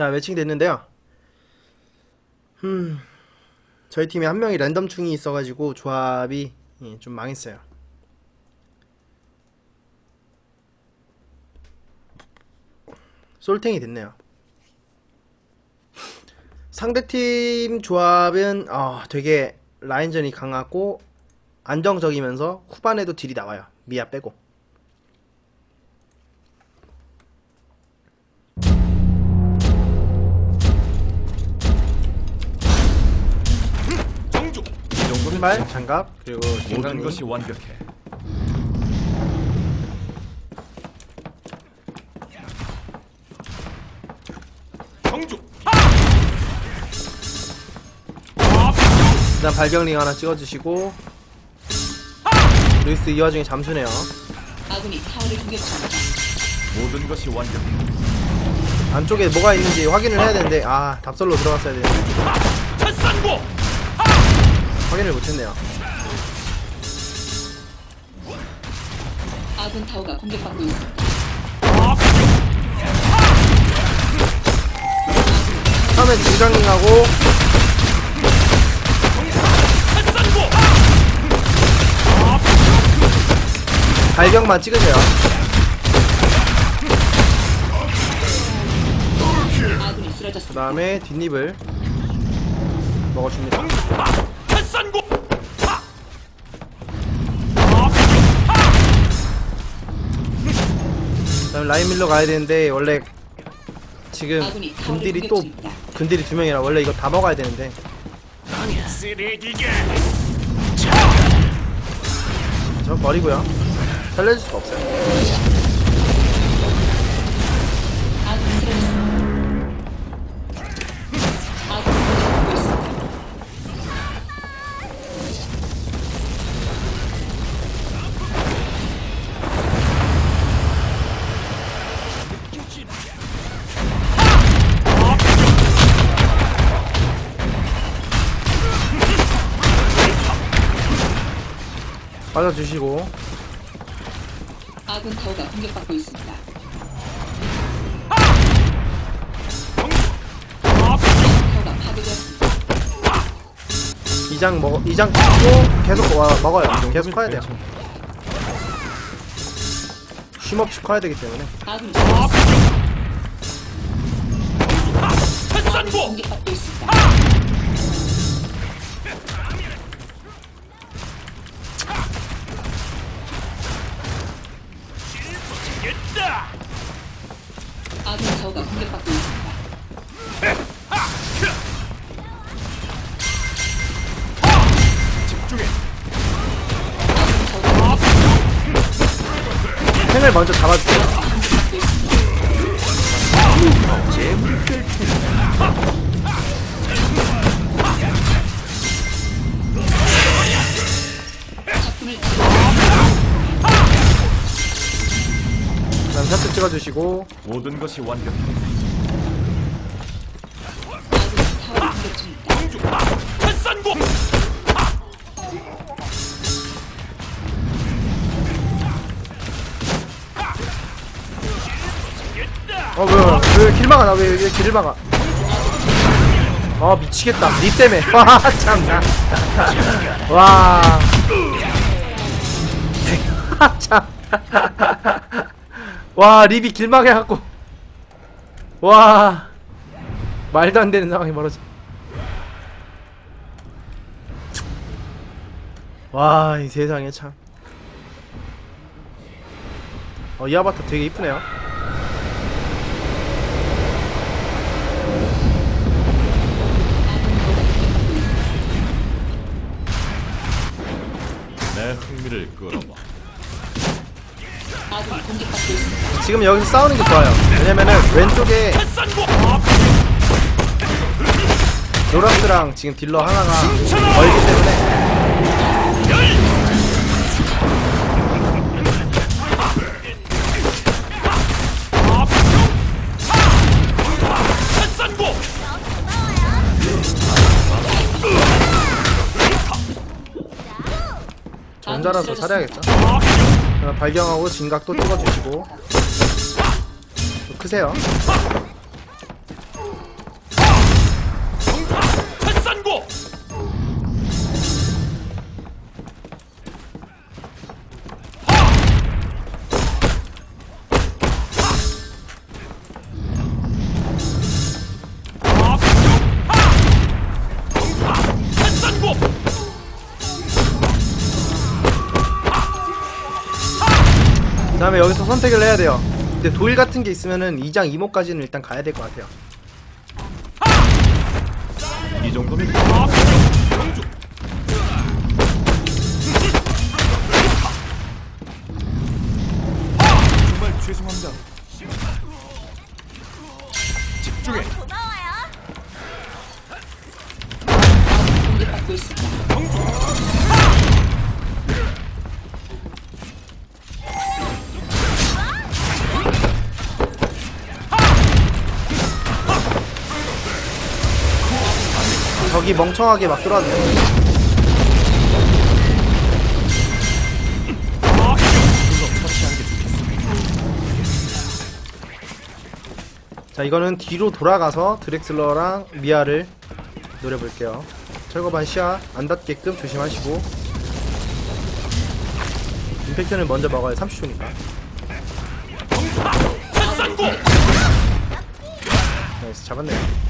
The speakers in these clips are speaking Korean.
자, 매칭 됐는데요. 음, 저희 팀에 한 명이 랜덤 충이 있어가지고 조합이 예, 좀 망했어요. 솔탱이 됐네요. 상대팀 조합은 어, 되게 라인전이 강하고 안정적이면서 후반에도 딜이 나와요. 미아 빼고. 신발, 장갑, 그리고 모든. 것이 완벽해. 정주 일단 발경링 하나 찍어주시고 루이스 이 와중에 잠수네요 아군이 타워를 공격 중이다. 모든 것이 완벽해. 안쪽에 뭐가 있는지 확인을 해야 되는데 아 답설로 들어갔어야 되는데 첫산고 확인을 못했네요 아군 타워가 공격받고 있습니다. 처음에 첫산고 발경만 찍으세요 아군이 그 쓰러졌습니다. 다음에 뒷립을 먹어줍니다 정주 첫산고 그 다음에 라인 밀러 가야 되는데 원래 지금 아군이 타워를 근딜이 공격 또. 근딜이 두 명이라 원래 이거 다 먹어야 되는데. 쓰레기게! 저 버리고요. 살려줄 수가 없어요 빠져주시고 아군 타워가 공격받고 있습니다. 타워가 파괴되었습니다. 이장 먹어 이장 찍고 계속 와, 먹어요 계속 커야 돼요 쉼없이 커야 되기 때문에. 아군이 첫산고 공격받고 있습니다. 아군 타워가 공격받고 있습니다. 집중해. 아군 타워가 탱을 먼저 잡아주세요 찍어주시고. 모든 것이 첫산고 어 뭐야 왜길 막아 나왜 왜 길을 막아? 아 미치겠다. 니 때문에. 와 참나. 와. 참 와 립이 길 막해 갖고. 와. 말도 안 되는 상황이 벌어져. 와 이 세상에 참 어 이 아바타 되게 이쁘네요. 내 흥미를 끌어봐. 아군이 공격받고 있습니다. 지금 여기서 싸우는 게 좋아요. 왜냐면은 왼쪽에 노락스랑 지금 딜러 하나가 멀기 때문에 전자라서 살해야겠죠. 발경하고 진각도 찍어주시고 좀 크세요. 그러면 여기서 선택을 해야 돼요. 근데 도일 같은 게 있으면은 2장 2모까지는 일단 가야 될 것 같아요. 이 정도면 정말 죄송합니다. 집중해. 공격받고 있습니다. 저기 멍청하게 막 돼요. 자 이거는 뒤로 돌아가서 드렉슬러랑 미아를 노려볼게요. 철거반 시야 안 닿게끔 조심하시고. 임팩트는 먼저 먹어요 30초니까. 나이스 잡았네요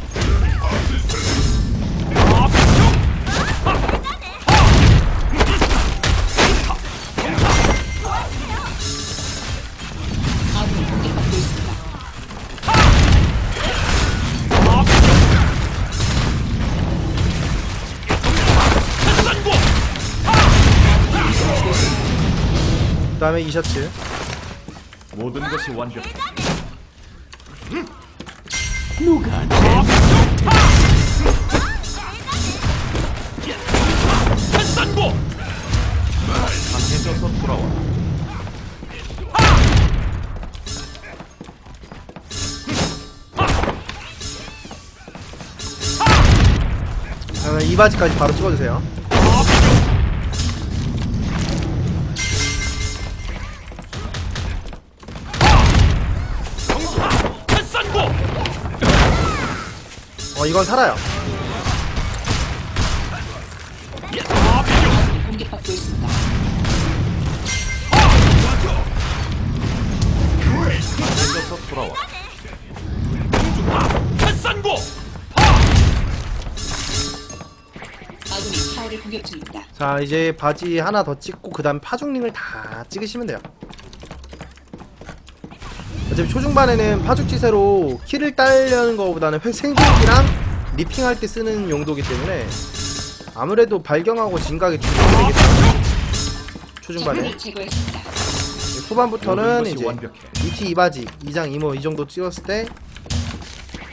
다음에 이 셔츠 모든 것이 완벽해. 누가 산고 강해져서 돌아와. 그러면 이 바지까지 바로 찍어주세요 이건 살아요 공격받고 있습니다. 돌아와. 산고 아군이 타워를 공격 중입니다. 자 이제 바지 하나 더 찍고 그 다음 파죽링을 다 찍으시면 돼요 어차피 초중반에는 파죽지세로 키를 따려는 것보다는 회- 생존기랑 리핑할 때 쓰는 용도기 때문에 아무래도 발경하고 진각이 중요하겠죠 초중반에. 후반부터는 이제 완벽해. ET 이바지 2장 2모 이 정도 찍었을 때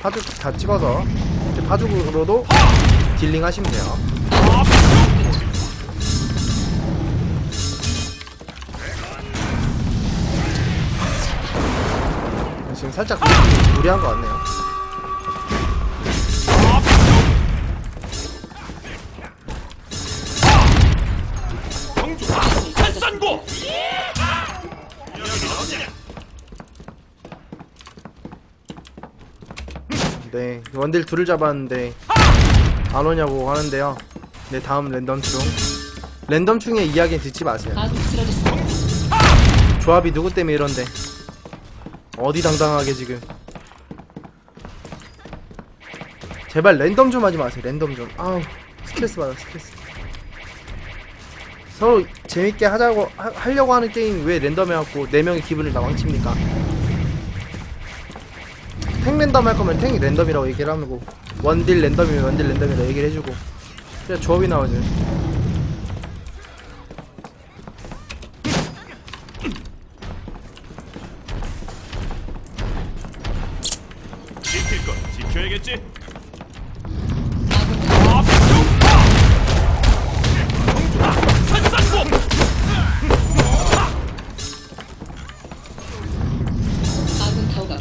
파죽 다 찍어서 이제 파죽으로도 딜링 하시면 돼요 지금 살짝 무리한 것 같네요. 네 원딜 둘을 잡았는데 안 오냐고 하는데요. 네 다음 랜덤충 랜덤충의 이야기는 듣지 마세요. 조합이 누구 때문에 이런데 어디 당당하게 지금? 제발 랜덤 좀 하지 마세요 랜덤 좀. 아우 스트레스 받아 스트레스. 서로 재밌게 하자고 하, 하려고 하는 게임 왜 랜덤 해갖고 4명의 기분을 다 망칩니까? 탱 랜덤 할 거면 탱이 랜덤이라고 얘기를 하고 원딜 랜덤이면 원딜 랜덤이라고 얘기를 해주고. 그냥 조합이 나오지 지 지켜야겠지.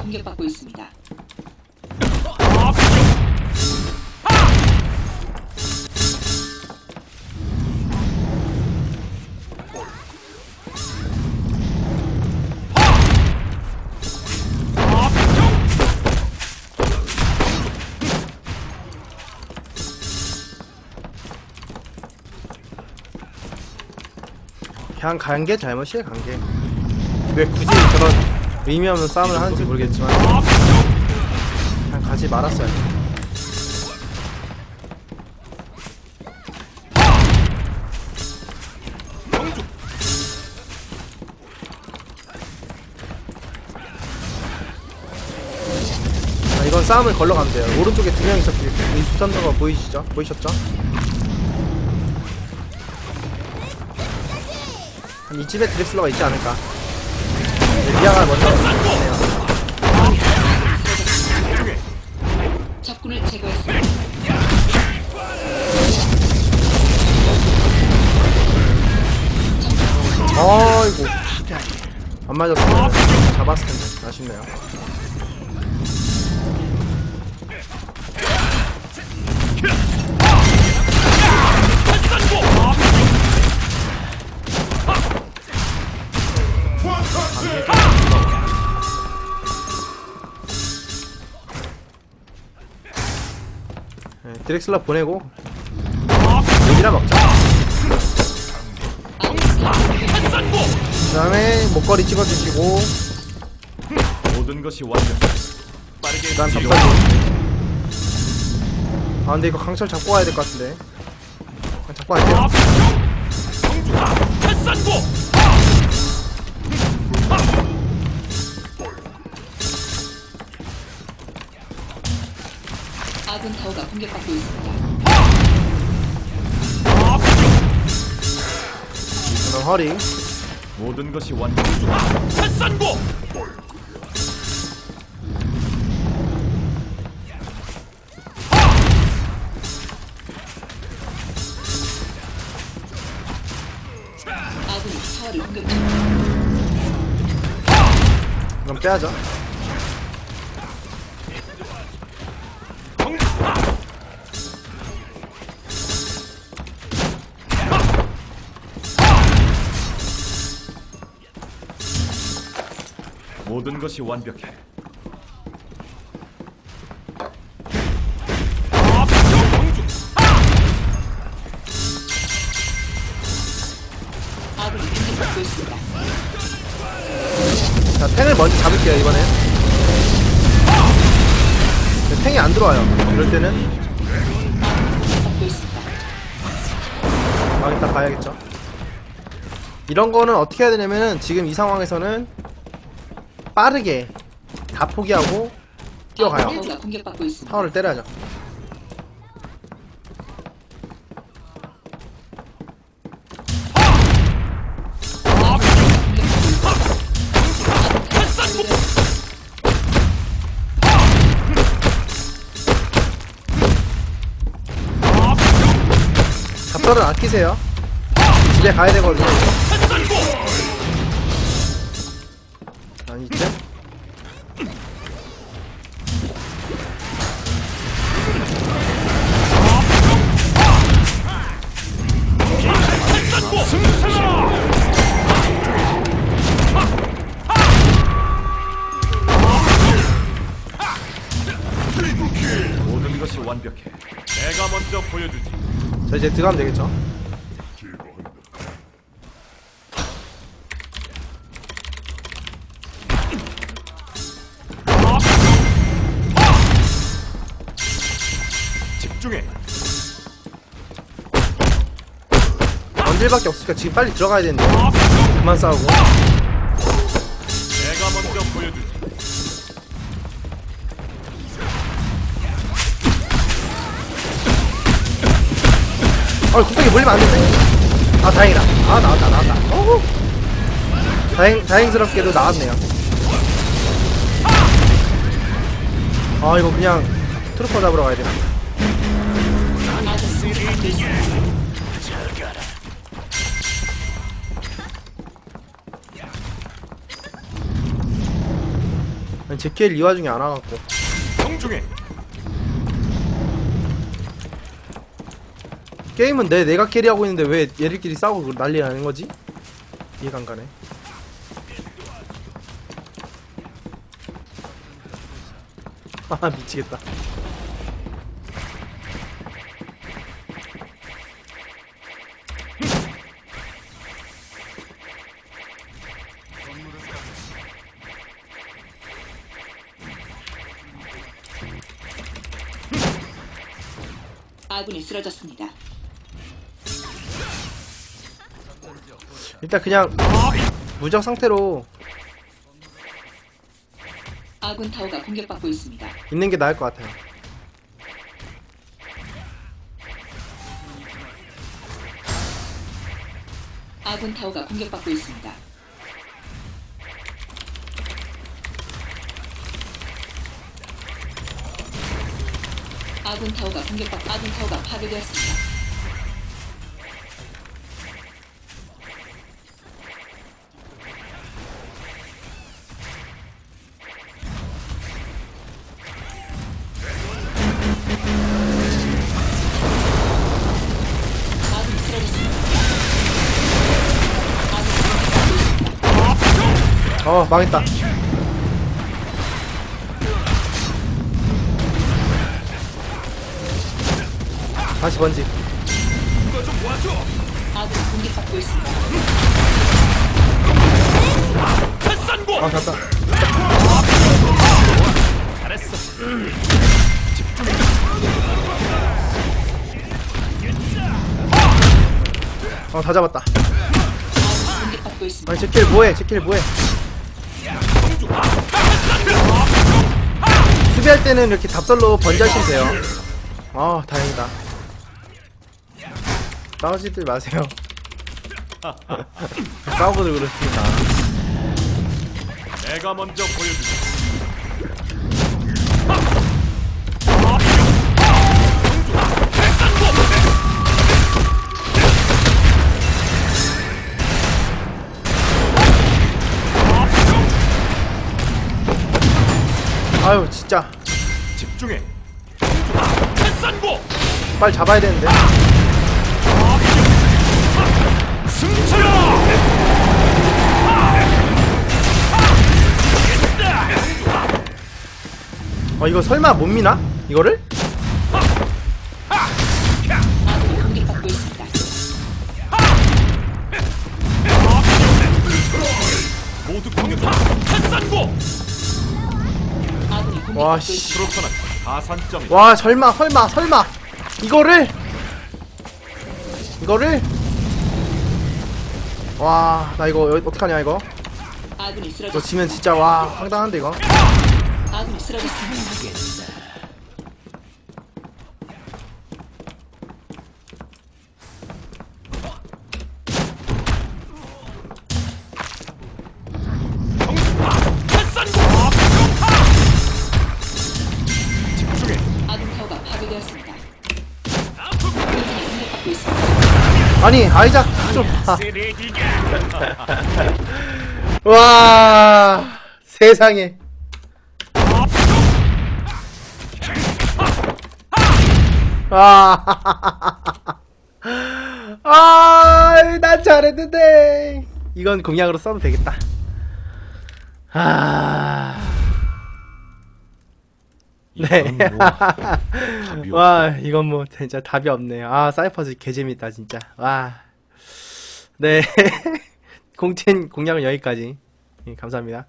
공격받고 있습니다. 그냥 간 게 잘못이에요 간게 왜 굳이 저런 의미 없는 싸움을 하는지 모르겠지만 그냥 가지 말았어요 자, 이건 싸움을 걸러 가면 돼요 오른쪽에 두명 있었기 때문에 수탄도가 보이시죠? 보이셨죠? 이쯤에 드렉슬러가 있지 않을까. 네, 리아가 먼저 네요 적군을 제거했습니다. 아이고. 안 맞았어요. 잡았을 텐데. 아쉽네요. 네, 드렉슬러 보내고 여기나 먹자. 그 다음에 목걸이 찍어주시고 모든 것이 완벽. 빠르게 뒤로. 잡사주 아 근데 이거 강철 잡고 가야 될 것 같은데 잡고 갈게요 햇산고. 아군 타워가 공격받고 있습니다. 그럼 허리 모든 것이 완벽. 햇산고. 아군이 타워를 공격. 그럼 빼야죠 모든 것이 완벽해. 자 탱을 먼저 잡을게요 이번엔 네, 탱이 안 들어와요 이럴 때는. 아 일단 봐야겠죠 이런 거는 어떻게 해야 되냐면은 지금 이 상황에서는 빠르게 다 포기하고 뛰어가요 아군 타워가 공격받고 있습니다. 타워를 때려야죠 갑자를 아끼세요 집에 가야 되거든요 이제. 이제 들어가면 되겠죠? 집중해. 원딜밖에 없으니까 지금 빨리 들어가야 되는데. 그만 싸우고 어 굽백이 물리면 안 되는데 아 다행이다. 아 나왔다 나왔다. 어후. 다행, 다행스럽게도 나왔네요. 아 이거 그냥 트루퍼 잡으러 가야 돼. 아니 제키엘 이 와중에 안 와갖고. 정중해. 게임은 내 내가 캐리하고 있는데 왜 얘들끼리 싸우고 난리 나는 거지? 이해가 안 가네. 아 미치겠다. 아군이 쓰러졌습니다. 일단 그냥 무적 상태로 아군 타워가 공격받고 있습니다. 있는 게 나을 것 같아요. 아군 타워가 공격받고 있습니다. 아군 타워가 공격받 아군 타워가 파괴되었습니다. 어, 망했다. 다시 번지. 아군이 공격받고 있습니다. 패산고 아, 됐다. 잘했어 어, 다 잡았다. 아니, 제킬 뭐해? 제킬 뭐해? 수비할 때는 이렇게 답설로 번지하시면 돼요. 아, 다행이다. 싸우지들 마세요. 싸우고들 그렇습니다. 내가 먼저 보여주지 아유, 진짜. 집중해 빨리 잡아야 되는데. 어, 이거 설마 못 미나? 이거를? 와, 씨. 있습니다. 그렇구나 가산점이 와, 설마, 설마, 설마. 이거를? 이거를? 와, 나 이거 어- 어떡하냐, 이거? 아군이 이거. 지면 진짜, 와, 황당한데, 이거? 아군이 쓰러졌습니다. 아이작, 좀, 아. 쓰레기가 와, 세상에. 아, 아, 난 잘했는데. 이건 공약으로 써도 되겠다. 아, 네. 뭐 와, 이건 뭐 진짜 답이 없네요. 아, 사이퍼즈 개재밌다, 진짜. 와. 네. 공채 공약은 여기까지. 예, 감사합니다.